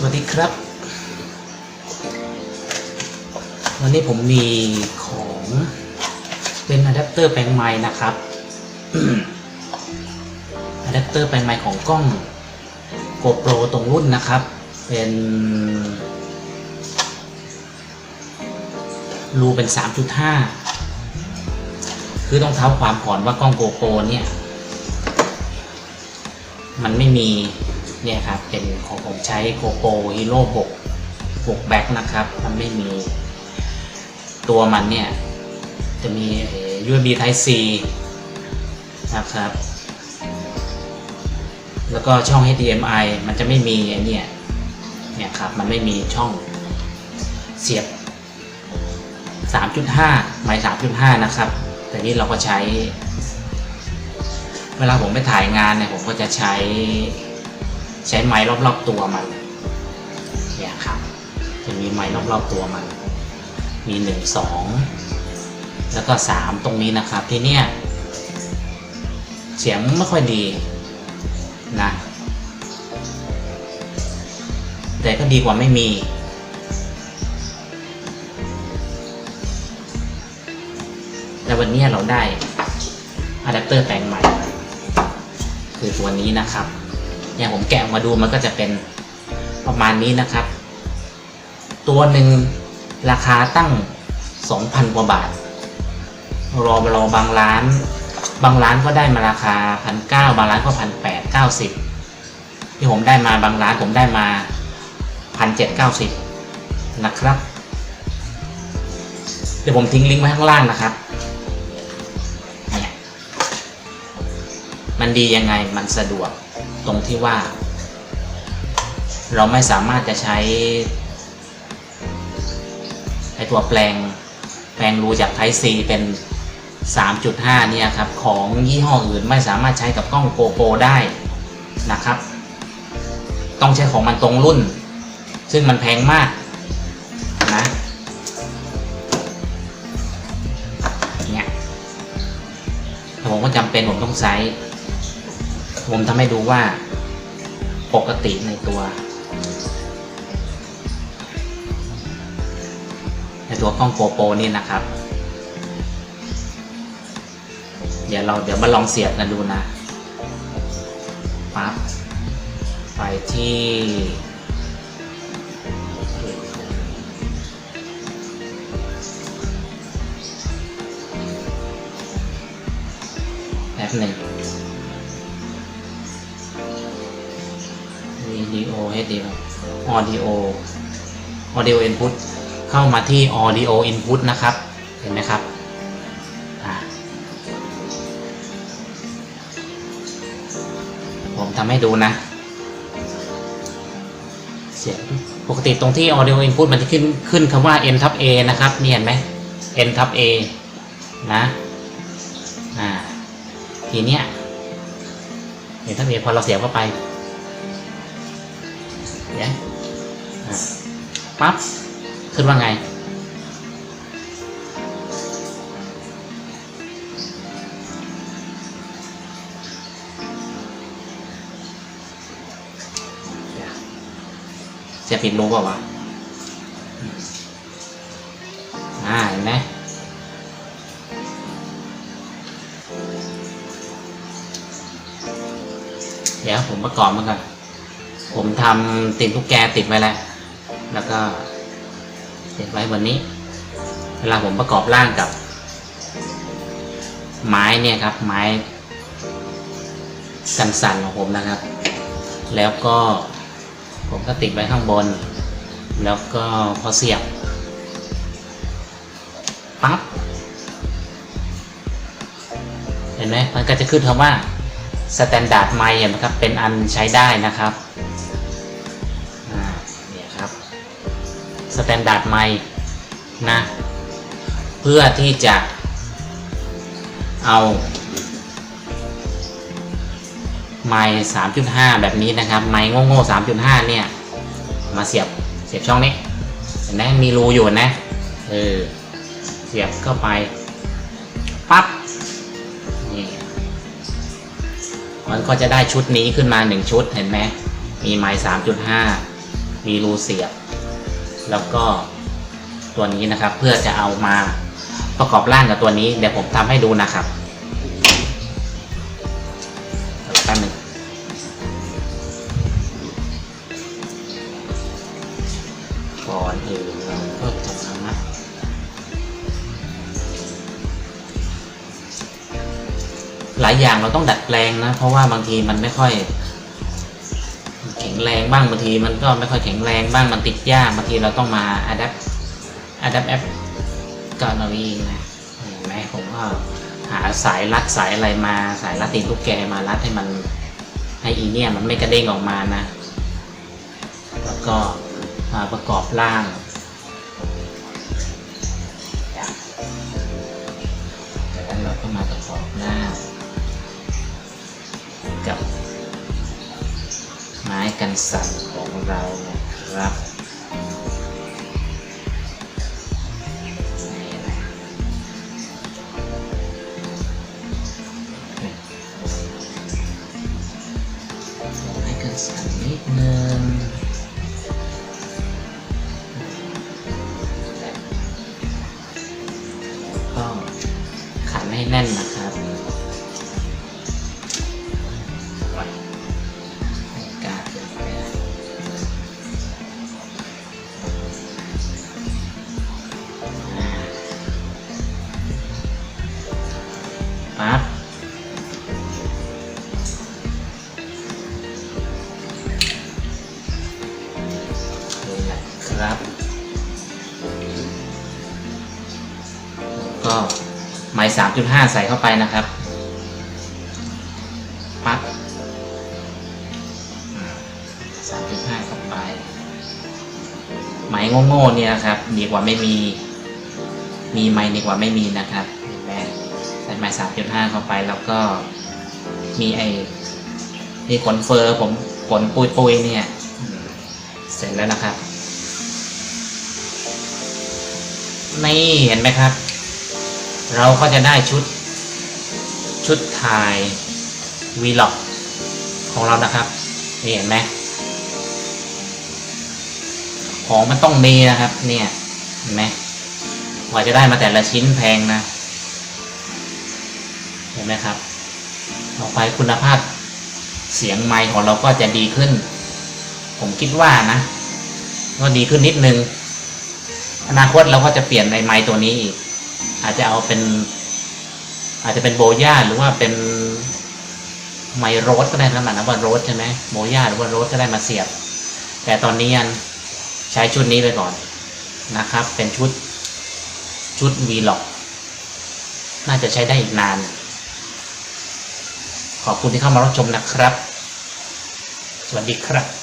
สวัสดีครับ วันนี้ผมมีของเป็นอะแดปเตอร์แปลงไม้นะครับอะแดปเตอร์แปลงไม้ของกล้อง GoPro ตรงรุ่นนะครับ เป็นรูเป็น 3.5 คือต้องเท้าความก่อนว่ากล้อง GoPro เนี่ย มันไม่มี เนี่ยครับเป็นของผมใช้ GoPro Hero 6 6 Back นะครับ มันไม่มีตัวมันเนี่ย จะมีเอ่อ USB Type C นะครับ แล้วก็ช่อง HDMI มันจะไม่มีไอเนี่ยเนี่ยครับ มันไม่มีช่องเสียบ 3.5 ไมค์3.5 นะครับ แต่นี่เราก็ใช้ เวลาผมไปถ่ายงานเนี่ย ผมก็จะใช้ ใช้ไม้รอบๆตัวมันเนี่ยครับจะมีไม้รอบๆตัวมัน มีหนึ่งสองแล้วก็สามตรงนี้นะครับที่เนี่ยเสียงไม่ค่อยดีนะแต่ก็ดีกว่าไม่มี แต่วันนี้เราได้อะแดปเตอร์แปลงใหม่ คือตัวนี้นะครับ เนี่ยผมแกะมาดูมันก็จะเป็นประมาณนี้นะครับ ตัวหนึ่งราคาตั้ง 2,000 กว่าบาท รอรอบางร้าน บางร้านก็ได้มาราคาพันเก้าบางร้านก็พันแปดเก้าสิบที่ผมได้มาบางร้านผมได้มาพันเจ็ดเก้าสิบนะครับ เดี๋ยวผมทิ้งลิงก์ไว้ข้างล่างนะครับเนี่ยมันดียังไงมันสะดวก ตรงที่ว่า เราไม่สามารถจะใช้ไอตัวแปลงแปลงรูจากไทซีเป็น 3.5 เนี่ยครับ ของยี่ห้ออื่นไม่สามารถใช้กับกล้องโกโปรได้นะครับ ต้องใช้ของมันตรงรุ่น ซึ่งมันแพงมากนะเนี่ยผมก็จำเป็นผมต้องใช้ ผมทำให้ดูว่าปกติในตัว ในตัวกล้องโกโปรนี่นะครับ เดี๋ยวเราเดี๋ยวมาลองเสียบกันดูนะปั๊บไปที่แป๊บหนึ่ง วิดีโอ HD Audio Audio Input เข้ามาที่ Audio Input นะครับ เห็นไหมครับผมทำให้ดูนะ เสียงปกติตรงที่ Audio Input มันจะขึ้นขึ้นคำว่า N ทับ A นะครับนี่เห็นไหม N ทับ A นะอ่าทีเนี้ย N ทับ A พอเราเสียบเข้าไป ปั๊บขึ้นว่าไง เสียผิดรู้เปล่าวะอ่าเห็นไหมเดี๋ยวผมประกอบมันก่อน ผมทำติดลูกแกติดไว้แล้ว แล้วก็ติดไว้บนนี้ เวลาผมประกอบร่างกับ ไม้เนี่ยครับ ไม้กันสั่นของผมนะครับ แล้วก็ผมก็ติดไว้ข้างบน แล้วก็พอเสียบปั๊บเห็นไหมมันก็จะขึ้นคำว่า standard ไมค์นะครับ เป็นอันใช้ได้นะครับ สแตนดาร์ดไมค์นะเพื่อที่จะเอาไมค์3.5แบบนี้นะครับ ไมค์โง่ๆ3.5เนี่ย มาเสียบเสียบช่องนี้เห็นไหมมีรูอยู่นะเออเสียบเข้าไปปั๊บนี่มันก็จะได้ชุดนี้ขึ้นมา1ชุดเห็นไหมมีไมค์3.5มีรูเสียบ แล้วก็ตัวนี้นะครับ เพื่อจะเอามาประกอบร่างกับตัวนี้ เดี๋ยวผมทำให้ดูนะครับแป๊บนึงก่อนอื่นเราก็จะมาหลายอย่างเราต้องดัดแปลงนะ เพราะว่าบางทีมันไม่ค่อย งแรงบ้างบางทีมันก็ไม่ค่อยแข็งแรงบ้างมันติดยากบางทีเราต้องมา adapt adapt app กันเอาเองนะเห็นไหมผมก็หาสายรัดสายอะไรมาสายรัดตีนลูกแกมารัดให้มันให้อีเนี่ยมันไม่กระเด้งออกมานะ แล้วก็มาประกอบร่างจากนั้นเราก็มาประกอบหน้ากับ ม้กันสั่นของเรานะครับนี่นะไม้กันสั่นนิดนึงก็ขันให้แน่นนะครับ ปั๊บนี่แหละครับ ก็ไม้สามจุดห้าใส่เข้าไปนะครับ ปั๊บสามจุดห้าเข้าไปไม้โง่ๆเนี่ยครับ ดีกว่าไม่มี มีไม้ดีกว่าไม่มีนะครับ เห็นไหมใส่ไม้สามจุดห้าเข้าไป แล้วก็มีไอ้ที่ขนเฟอร์ผมขนปุยปุยๆเนี่ย เสร็จแล้วนะครับ นี่เห็นไหมครับ เราก็จะได้ชุด ชุดถ่ายวีล็อกของเรานะครับ นี่เห็นไหมของมันต้องดีนะครับ เนี่ย เห็นไหมกว่าจะได้มาแต่ละชิ้นแพงนะ ห็นไหมครับต่อไปคุณภาพเสียงไมค์ของเราก็จะดีขึ้น ผมคิดว่านะ ก็ดีขึ้นนิดนึง อนาคตเราก็จะเปลี่ยนในไมค์ตัวนี้อีก อาจจะเอาเป็น อาจจะเป็นโบย่าหรือว่าเป็นไมโรสก็ได้ขนาดนั้นว่าโรสใช่ไหมโบย่าหรือว่าโรสก็ได้มาเสียบ แต่ตอนนี้ยังใช้ชุดนี้ไปก่อนนะครับ เป็นชุดชุด v l o g น่าจะใช้ได้อีกนาน ขอบคุณที่เข้ามารับชมนะครับ สวัสดีครับ